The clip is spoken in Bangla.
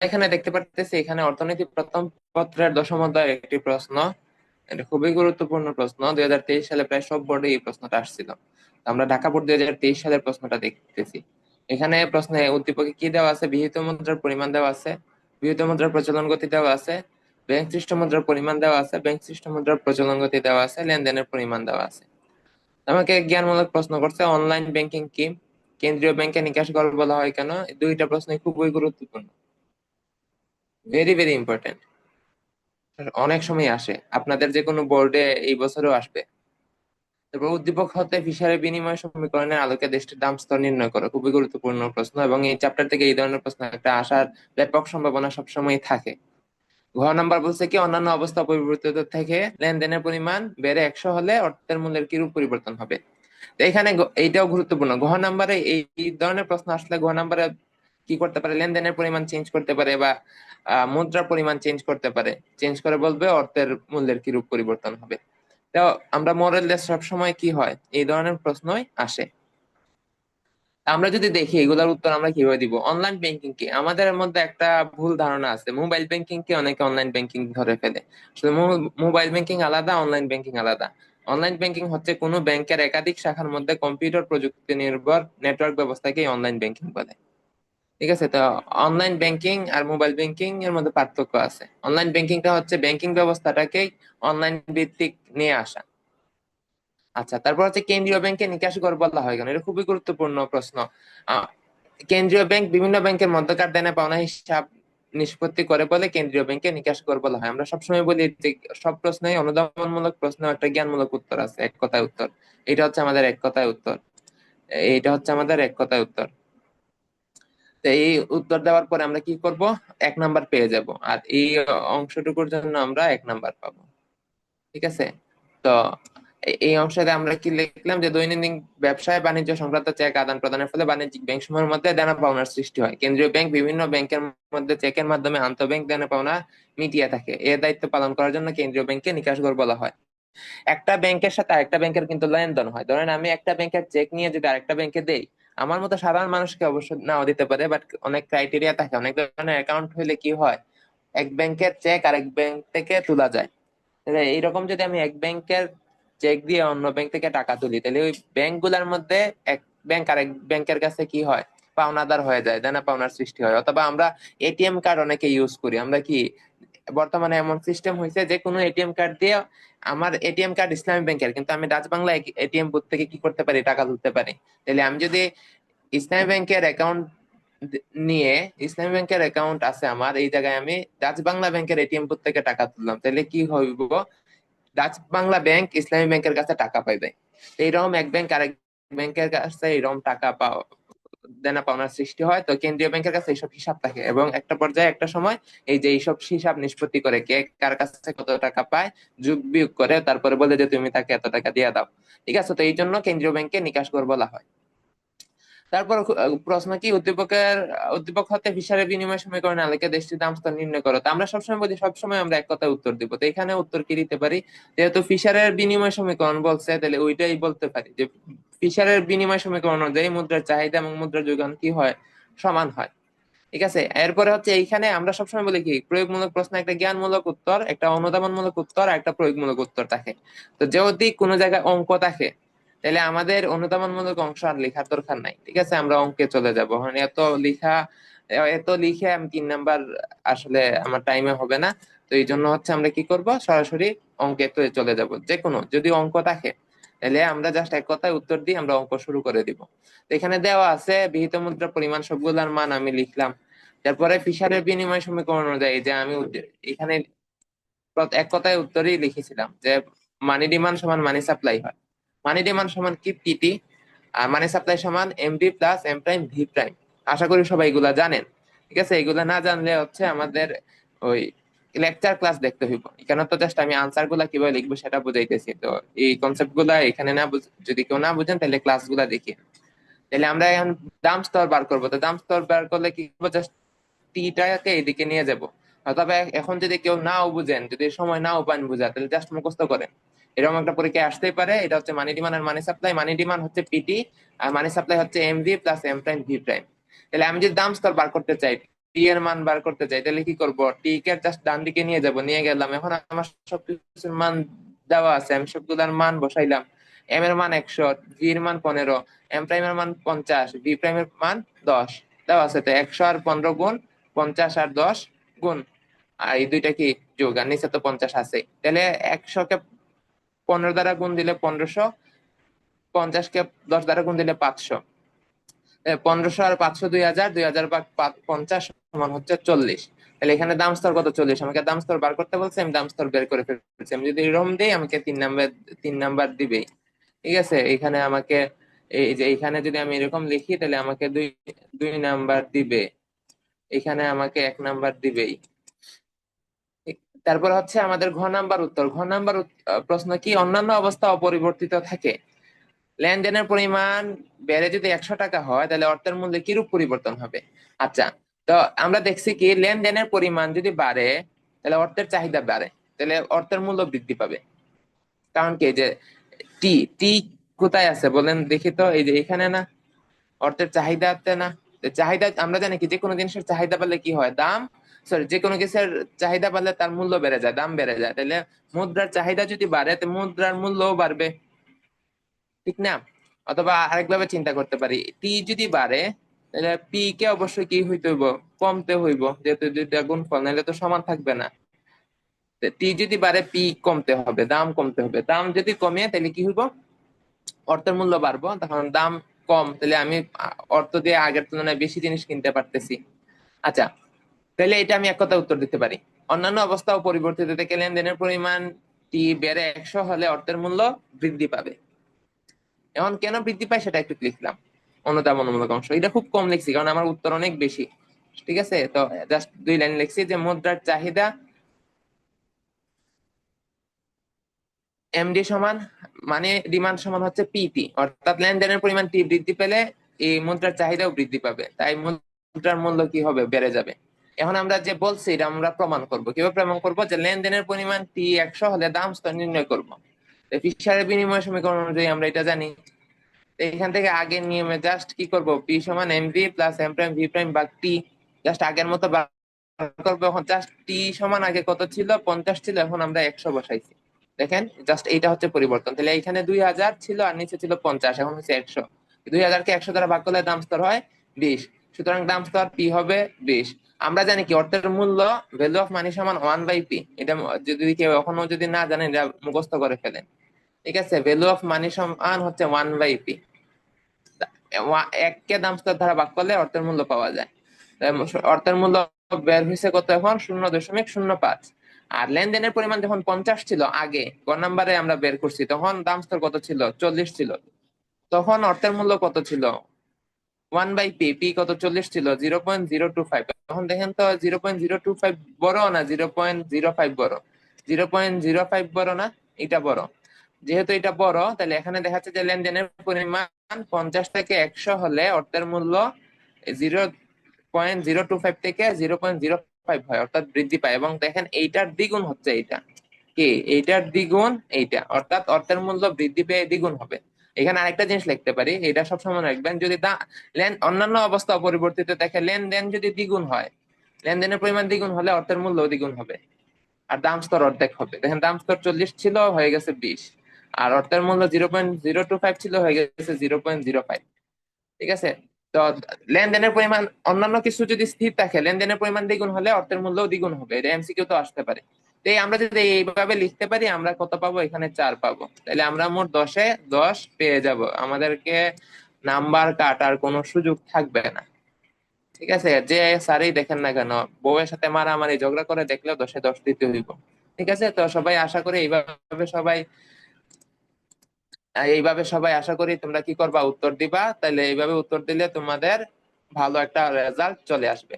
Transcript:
এখানে দেখতে পারতেছি, এখানে অর্থনীতি প্রথম পত্রের দশম অধ্যায়ের একটি প্রশ্ন। এটা খুবই গুরুত্বপূর্ণ প্রশ্ন। দুই হাজার তেইশ সালে প্রায় সব বোর্ডে এই প্রশ্নটা আসছিল। আমরা ঢাকা বোর্ড দুই হাজার তেইশ সালের প্রশ্নটা দেখতেছি। এখানে প্রশ্নে উদ্দীপকে কি দেওয়া আছে? বিহিত মুদ্রার পরিমাণ দেওয়া আছে। বিহিত মুদ্রার প্রচলন গতি দেওয়া আছে। ব্যাংক সৃষ্ট মুদ্রার পরিমাণ দেওয়া আছে। ব্যাংক সৃষ্ট মুদ্রার প্রচলন গতি দেওয়া আছে। লেনদেনের পরিমাণ দেওয়া আছে। আমাকে জ্ঞানমূলক প্রশ্ন করছে, অনলাইন ব্যাংকিং কি? কেন্দ্রীয় ব্যাংকে নিকাশ কর বলা হয় কেন? দুইটা প্রশ্ন খুবই গুরুত্বপূর্ণ। ভেরি ভেরি ইম্পর্টেন্ট অনেক সময় আসে। আপনাদের যে কোনো বোর্ডে এই বছরও আসবে। তারপর উদ্দীপক হতে ফিশারের বিনিময় সমীকরণের আলোকে দেশটির দাম স্তর নির্ণয় করো খুবই গুরুত্বপূর্ণ প্রশ্ন এবং এই চ্যাপ্টার থেকে এই ধরনের প্রশ্ন একটা আসার ব্যাপক সম্ভাবনা সবসময় থাকে। ঘ নাম্বার বলছে কি, অন্যান্য অবস্থা পরিবর্তিত থেকে লেনদেনের পরিমাণ বেড়ে একশো হলে অর্থের মূল্যের কিরূপ পরিবর্তন হবে? এখানে এইটাও গুরুত্বপূর্ণ। ঘ নাম্বারে এই ধরনের প্রশ্ন আসলে ঘ নাম্বারে কি করতে পারে? লেনদেনের পরিমাণ চেঞ্জ করতে পারে বা মুদ্রার পরিমাণ চেঞ্জ করতে পারে। চেঞ্জ করে বলবে, অর্থের মূল্যের কিরূপ পরিবর্তন হবে। তো আমরা মোরাল লেস সবসময় কি হয়? এই ধরনের প্রশ্নই আসে। আমরা যদি দেখি, এগুলোর উত্তর আমরা কীভাবে দিব? অনলাইন ব্যাংকিং কি। আমাদের মধ্যে একটা ভুল ধারণা আছে। মোবাইল ব্যাংকিং কে অনেকে অনলাইন ব্যাংকিং ধরে ফেলে। আসলে মোবাইল ব্যাংকিং আলাদা অনলাইন ব্যাংকিং আলাদা। অনলাইন ব্যাংকিং হচ্ছে কোনো ব্যাংকের একাধিক শাখার মধ্যে কম্পিউটার প্রযুক্তি নির্ভর নেটওয়ার্ক ব্যবস্থাকে অনলাইন ব্যাংকিং বলে। ঠিক আছে? তো অনলাইন ব্যাংকিং আর মোবাইল ব্যাংকিং এর মধ্যে পার্থক্য আছে। অনলাইন ব্যাংকিংটা হচ্ছে ব্যাংকিং ব্যবস্থাটাকে অনলাইন ভিত্তিক নিয়ে আসা। আচ্ছা তারপর হচ্ছে কেন্দ্রীয় ব্যাংকে নিকাশ কর বলা হয় কেন? এটা খুবই গুরুত্বপূর্ণ প্রশ্ন। কেন্দ্রীয় ব্যাংক বিভিন্ন ব্যাংকের মধ্যকার দেনা পাওনা হিসাব নিষ্পত্তি করে বলে কেন্দ্রীয় ব্যাংকে নিকাশ কর বলা হয়। আমরা সবসময় বলি যে সব প্রশ্নই অনুদানমূলক প্রশ্ন একটা জ্ঞানমূলক উত্তর আছে, এক কথায় উত্তর। এটা হচ্ছে আমাদের এক কথায় উত্তর। এটা হচ্ছে আমাদের এক কথায় উত্তর। এই উত্তর দেওয়ার পরে আমরা কি করব? এক নাম্বার পেয়ে যাব। আর এই অংশটুকুর জন্য আমরা এক নাম্বার পাবো। ঠিক আছে? তো এই অংশে আমরা কি লিখলাম? যে দৈনন্দিন ব্যবসায় বাণিজ্য সংক্রান্ত চেক আদান প্রদানের ফলে বাণিজ্যিক ব্যাংক সমূহের মধ্যে দেনা পাওনার সৃষ্টি হয়। কেন্দ্রীয় ব্যাংক বিভিন্ন ব্যাংকের মধ্যে চেকের মাধ্যমে আন্তঃব্যাংক দেনা পাওনা মিটিয়ে থাকে। এ দায়িত্ব পালন করার জন্য কেন্দ্রীয় ব্যাংকে নিকাশ ঘর বলা হয়। একটা ব্যাংকের সাথে আরেকটা ব্যাংকের কিন্তু লেনদেন হয়। ধরেন আমি একটা ব্যাংকের চেক নিয়ে যদি আরেকটা ব্যাংকে দেই আমার মতো সাধারণ মানুষকে অবশ্য নাও দিতে পারে বাট অনেক ক্রাইটেরিয়া থাকে। অনেক ধরনের অ্যাকাউন্ট হইলে কি হয়? এক ব্যাংকের চেক আরেক ব্যাংক থেকে তোলা যায়। এইরকম যদি আমি এক ব্যাংকের চেক দিয়ে অন্য ব্যাংক থেকে টাকা তুলি, তাহলে ওই ব্যাংকগুলার মধ্যে এক ব্যাংক আরেক ব্যাংকের কাছে কি হয়? পাওনাদার হয়ে যায় দেনা পাওনার সৃষ্টি হয়। অথবা আমরা এটিএম কার্ড অনেকে ইউজ করি। আমরা কি বর্তমানে এমন সিস্টেম হয়েছে যে কোনো এটিএম কার্ড দিয়ে আমার এটিএম কার্ড ইসলামী ব্যাংকের কিন্তু আমি ডাচ বাংলা এটিএম বুথ থেকে কি করতে পারি? টাকা তুলতে পারি। তাহলে আমি যদি ইসলামী ব্যাংকের অ্যাকাউন্ট নিয়ে ইসলামী ব্যাংকের অ্যাকাউন্ট আছে আমার, এই জায়গায় আমি ডাচ বাংলা ব্যাংকের এটিএম বুথ থেকে টাকা তুললাম। তাহলে কি হইব? ডাচ বাংলা ব্যাংক ইসলামী ব্যাংকের কাছে টাকা পাইবে। এইরকম এক ব্যাংক আরেক ব্যাংকের কাছে এইরকম টাকা পাওয়া দেনা পাওনার সৃষ্টি হয়, তো কেন্দ্রীয় ব্যাংকের কাছে এইসব হিসাব থাকে এবং একটা পর্যায়ে একটা সময় এই যে এইসব হিসাব নিষ্পত্তি করে কে কার কাছে কত টাকা পায়, যোগ বিয়োগ করে তারপরে বলে যে তুমি তাকে এত টাকা দিয়ে দাও। ঠিক আছে, তো এই জন্য কেন্দ্রীয় ব্যাংকে নিকাশ কর বলা হয়। তারপর প্রশ্ন কি, উদ্দীপকের, উদ্দীপক হতে ফিশারের বিনিময় সমীকরণ আলোকে দেশটির দাম স্তর নির্ণয় করো। তো আমরা সবসময় বলি, সবসময় আমরা এক কথায় উত্তর দিব। তো এখানে উত্তর কি দিতে পারি? যেহেতু ফিশারের বিনিময় সমীকরণ বলছে, তাহলে ওইটাই বলতে পারি যে ফিশারের বিনিময় সমীকরণ অনুযায়ী মুদ্রার চাহিদা এবং মুদ্রার যোগান কি হয়? সমান হয়। ঠিক আছে? এরপরে হচ্ছে এইখানে আমরা সবসময় বলি কি? প্রয়োগমূলক প্রশ্ন একটা জ্ঞানমূলক উত্তর, একটা অনুধাবনমূলক উত্তর একটা প্রয়োগমূলক উত্তর থাকে। তো যদি কোনো জায়গায় অঙ্ক থাকে, তাহলে আমাদের অনুধাবনমূলক অংশ আর লেখার দরকার নাই। ঠিক আছে? আমরা অঙ্কে চলে যাব। মানে এত লিখা, এত লিখে আমি তিন নাম্বার আসলে আমার টাইমে হবে না। তো এই জন্য হচ্ছে আমরা কি করব? সরাসরি অঙ্কে চলে যাব। যে কোনো যদি অঙ্ক থাকে। তাহলে আমরা জাস্ট এক কথায় উত্তর দিয়ে আমরা অঙ্ক শুরু করে দিব। এখানে দেওয়া আছে, বিহিত মুদ্রা পরিমাণ সবগুলার মান আমি লিখলাম। তারপরে ফিশারের বিনিময় সমীকরণ অনুযায়ী যে আমি এখানে এক কথায় উত্তরই লিখেছিলাম যে মানি ডিমান্ড সমান মানি সাপ্লাই হয়। মানি ডিমান্ড সমান কি? পিটি আর মানি সাপ্লাই সমান M MD plus M prime V prime আশা করি সবাই এগুলা জানেন। ঠিক আছে? এগুলা না জানলে হচ্ছে আমাদের ওই লেকচার ক্লাস দেখতে হইব। এখানে তো জাস্ট আমি আনসারগুলা কীভাবে লিখব সেটা বুঝাইতেছি। তো এই কনসেপ্টগুলা এখানে না যদি কেউ না বুঝেন, তাহলে ক্লাসগুলা দেখি তাহলে আমরা এখন দাম স্তর বার করব। তো দাম স্তর বার করলে কি করব? জাস্ট টিটাকে এদিকে নিয়ে যাব। তবে এখন যদি কেউ নাও বুঝেন, যদি সময় নাও পান বুঝা তাহলে জাস্ট মুখস্থ করেন। এরকম একটা পরীক্ষায় আসতেই পারে। এটা হচ্ছে মানি ডিমান্ড আর মানি সাপ্লাই মানি ডিমান্ড হচ্ছে পিটি আর মানি সাপ্লাই হচ্ছে M V plus M prime V prime তাহলে আমি যদি দাম স্তর বার করতে চাই এর মান বার করতে চাই, তাহলে কি করব? টি কে জাস্ট ডান দিকে নিয়ে যাব, নিয়ে গেলাম। এখন আমার সবকিছুর মান দেওয়া আছে, আমি সবগুলোর মান বসাইলাম। এম এর মান একশো ভি এর মান পনেরো এম প্রাইমের মান পঞ্চাশ ভি প্রাইমের মান দশ। দেওয়া আছে তো একশো আর পনেরো গুণ পঞ্চাশ আর দশ গুণ। আর এই দুইটা কি? যোগ আর নিচে তো পঞ্চাশ আছে। তাহলে একশো কে পনেরো দ্বারা গুণ দিলে পনেরোশো পঞ্চাশ কে দশ দ্বারা গুণ দিলে পাঁচশো। পনেরোশো আর পাঁচশো দুই হাজার দুই হাজার বা পঞ্চাশ সমান হচ্ছে চল্লিশ। তাহলে এখানে দাম স্তর কত চল্লিশ? আমাকে দাম স্তর বার করতে বলছে, আমি দাম স্তর বের করে ফেলছি। আমি যদি এরকম দিই, আমাকে তিন নাম্বার তিন নাম্বার দিবেই। ঠিক আছে? এখানে আমাকে, এই যে এখানে যদি আমি এরকম লিখি, তাহলে আমাকে দুই দুই নাম্বার দিবে। এখানে আমাকে এক নাম্বার দিবেই। তারপর হচ্ছে আমাদের ঘ নাম্বার উত্তর। ঘ নাম্বার প্রশ্ন কি? অন্যান্য অবস্থা অপরিবর্তিত থাকে। লেনদেনের পরিমাণ বেড়ে যদি একশো টাকা হয়, তাহলে অর্থের মূল্যে কিরূপ পরিবর্তন হবে? আচ্ছা তো আমরা দেখছি কি লেনদেনের পরিমাণ যদি বাড়ে, তাহলে অর্থের চাহিদা বাড়ে, তাহলে অর্থের মূল্য বৃদ্ধি পাবে। কারণ কি যে টি টি কোথায় আছে বলেন দেখি তো, এই যে এখানে না, অর্থের চাহিদা আছে না চাহিদা, আমরা জানি কি যে কোনো জিনিসের চাহিদা বাড়লে কি হয়, দাম সরি যে কোনো কিছুর চাহিদা বাড়লে তার মূল্য বেড়ে যায়, দাম বেড়ে যায়, তাহলে মুদ্রার চাহিদা যদি বাড়ে, তো মুদ্রার মূল্যও বাড়বে। ঠিক না? অথবা আরেকভাবে চিন্তা করতে পারি টি যদি বাড়ে পি কে অবশ্যই কি হইতে হইব? কমতে হইব। যেহেতু দুইটা গুণফল নাহলে তো সমান থাকবে না। টি যদি বাড়ে পি কমতে হবে, দাম কমতে হবে। দাম যদি কমে তাহলে কি হইব? অর্থের মূল্য বাড়বো। তখন দাম কম। তাহলে আমি, অর্থ দিয়ে আগের তুলনায় বেশি জিনিস কিনতে পারতেছি। আচ্ছা তাহলে এটা আমি এক কথা উত্তর দিতে পারি। অন্যান্য অবস্থা ও পরিবর্তিত থেকে লেনদেনের পরিমাণ টি বেড়ে একশো হলে অর্থের মূল্য বৃদ্ধি পাবে। এখন কেন বৃদ্ধি পায়, সেটা একটু লিখলাম। অনুদাবনমূলক অংশ। এটা খুব কম লিখছি, কারণ আমার উত্তর অনেক বেশি। ঠিক আছে? তো জাস্ট দুই লাইন লিখছি যে মুদ্রার চাহিদা এমডি সমান মানে ডিমান্ড সমান হচ্ছে পিটি অর্থাৎ লেনদেনের পরিমাণ টি বৃদ্ধি পেলে এই মুদ্রার চাহিদাও বৃদ্ধি পাবে। তাই মুদ্রার মূল্য কি হবে? বেড়ে যাবে। এখন আমরা যে বলছি, এটা আমরা প্রমাণ করব। কীভাবে প্রমাণ করব? যে লেনদেনের পরিমাণ টি একশো হলে দাম স্তর নির্ণয় করব। ফিশারের বিনিময় সমীকরণ অনুযায়ী আমরা এটা জানি। এখান থেকে আগের নিয়মে জাস্ট কি করব? পি সমান M V plus M prime V prime বা টি জাস্ট আগের মতো করব এখন। জাস্ট টি সমান আগে কত ছিল? পঞ্চাশ ছিল, এখন আমরা একশো বসাইছি। দেখেন জাস্ট এইটা হচ্ছে পরিবর্তন। তাহলে এখানে দুই হাজার ছিল আর নিচে ছিল পঞ্চাশ, এখন হচ্ছে একশো। দুই হাজারকে একশো দ্বারা ভাগ করলে দাম স্তর হয় বিশ। সুতরাং দাম স্তর পি হবে বিশ। আমরা জানি কি, অর্থের মূল্য ভ্যালু অফ মানি সমান ওয়ান বাই পি এটা যদি কেউ এখনও যদি না জানেন এটা মুখস্থ করে ফেলেন। ঠিক আছে ভ্যালু অফ মানি সমান হচ্ছে ওয়ান বাই পি এককে দাম স্তর দ্বারা ভাগ করলে অর্থের মূল্য পাওয়া যায়। অর্থের মূল্য বের হয়েছে কত এখন? শূন্য দশমিক শূন্য পাঁচ। আর লেনদেনের পরিমাণ যখন পঞ্চাশ ছিল আগে, ক নাম্বারে আমরা বের করছি, তখন দাম স্তর কত ছিল? চল্লিশ ছিল। তখন অর্থের মূল্য কত ছিল? ওয়ান বাই পি পি কত চল্লিশ ছিল? Zero point zero two five তখন দেখেন তো zero point zero two five বড় না? জিরো পয়েন্ট জিরো ফাইভ বড়। জিরো পয়েন্ট জিরো ফাইভ বড় না? এটা বড়। যেহেতু এটা বড়, তাহলে এখানে দেখা যাচ্ছে যে লেনদেনের পরিমাণ পঞ্চাশ থেকে একশো হলে অর্থের মূল্য zero point zero two five থেকে জিরো পয়েন্ট জিরো ফাইভ হয়, অর্থাৎ বৃদ্ধি পায়। এবং দেখেন এইটার দ্বিগুণ হচ্ছে এইটা। কি? এইটার দ্বিগুণ এইটা, অর্থাৎ অর্থের মূল্য বৃদ্ধি পেয়ে দ্বিগুণ হবে। এখানে আরেকটা জিনিস লিখতে পারি, এটা সবসময় রাখবেন, যদি অন্যান্য অবস্থা অপরিবর্তিত দেখে লেনদেন যদি দ্বিগুণ হয়, লেনদেনের পরিমাণ দ্বিগুণ হলে অর্থের মূল্য দ্বিগুণ হবে। আর দাম স্তর অর্ধেক হবে। দেখেন দাম স্তর চল্লিশ ছিল, হয়ে গেছে বিশ। আর অর্থের মূল্য zero point zero two five ছিল, হয়ে গেছে জিরো পয়েন্ট জিরো ফাইভ। ঠিক আছে? তো লেনদেনের পরিমাণ, অন্যান্য কিছু যদি স্থির থাকে, লেনদেনের পরিমাণ দ্বিগুণ হলে অর্থের মূল্য দ্বিগুণ হবে, এটা এমসিকিউ তো আসতে পারে। তো আমরা যদি এইভাবে লিখতে পারি, আমরা কত পাবো? এখানে চার পাবো। তাহলে আমরা মোট দশে দশ পেয়ে যাব। আমাদেরকে নাম্বার কাটার কোনো সুযোগ থাকবে না। ঠিক আছে? যে স্যারই দেখেন না কেন, বউয়ের সাথে মারা মারামারি, ঝগড়া করে দেখলেও দশে দশ দিতে হইব। ঠিক আছে? তো সবাই আশা করি এইভাবে সবাই এইভাবে সবাই আশা করি তোমরা কি করবা? উত্তর দিবা। তাহলে এইভাবে উত্তর দিলে তোমাদের ভালো একটা রেজাল্ট চলে আসবে।